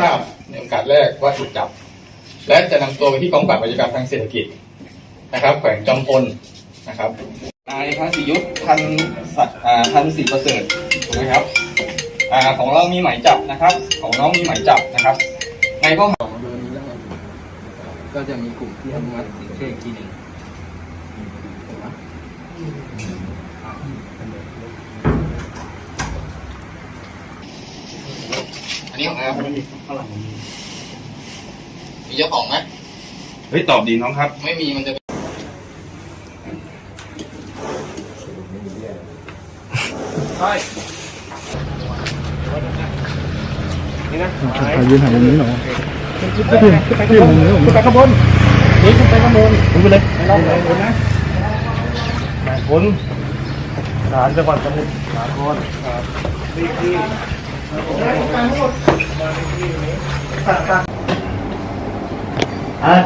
ทราบในโอกาสแรกว่าถูกจับ และจะนำตัวไปที่กองปราบอาชญากรรมทางเศรษฐกิจนะครับ แขวงจอมพลนะครับนายพันศิยุทธ์พันสัตพันศิประเสริฐถูกไหมครับอ่าของเรามีหมายจับนะครับ ของน้องมีหมายจับนะครับ ในข้อหาของเดือนนี้ก็จะมีกลุ่มที่ทำงานสินเชื่ออีกทีหนึ่ง นนี้ของอาร์มมีเจ้าของไหมเฮ้ยตอบดีน้องครับ ไม่มีมันจะยืนถ่ายมุมนี้หน่อยขึ้นไปมุมนี้ผมขึ้นไปข้างบนนี่ขึ้นไปข้างบนผมไปเลยไม่รอเลยคนนะหลายคนฐานจังหวัดสมุทรสาครครับอ่า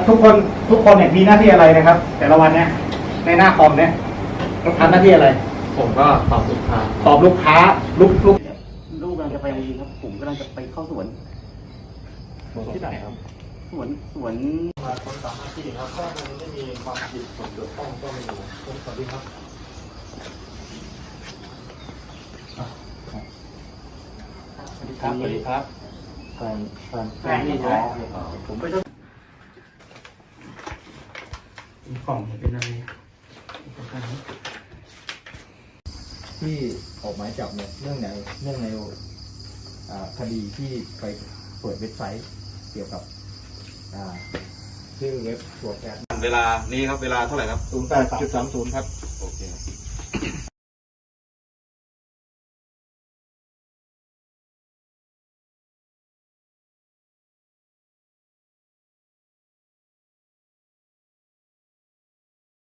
ทุกคนทุกคนเนี่ยมีหน้าที่อะไรนะครับ แต่ละวันเนี่ยในหน้าคอมเนี่ยทำหน้าที่อะไร ผมก็ตอบลูกค้าตอบลูกค้าลูกลูกลูกกำลังจะไปโรงเรียนครับ ผมกำลังจะไปเข้าสวนที่ไหนครับสวนสวนมาคนสามารถที่ครับถ้ามันไม่มีความผิดส่วนเกี่ยวข้องก็ไม่รู้ผมสวัสดีครับสวัสดี ครับสวัสดีครับแฟนแฟนแฟนนี่ใช่ไหมผมไปต้องกล่องเป็นอะไรที่ออกหมายจับเนี่ยเนื่องในเนื่องในอ่าคดีที่ไปเปิดเว็บไซต์เกี่ยวกับอ่าชื่อเว็บตัวแกนเวลานี้ครับเวลาเท่าไหร่ครับศูนย์แปดจุดสามศูนย์ครับโอเค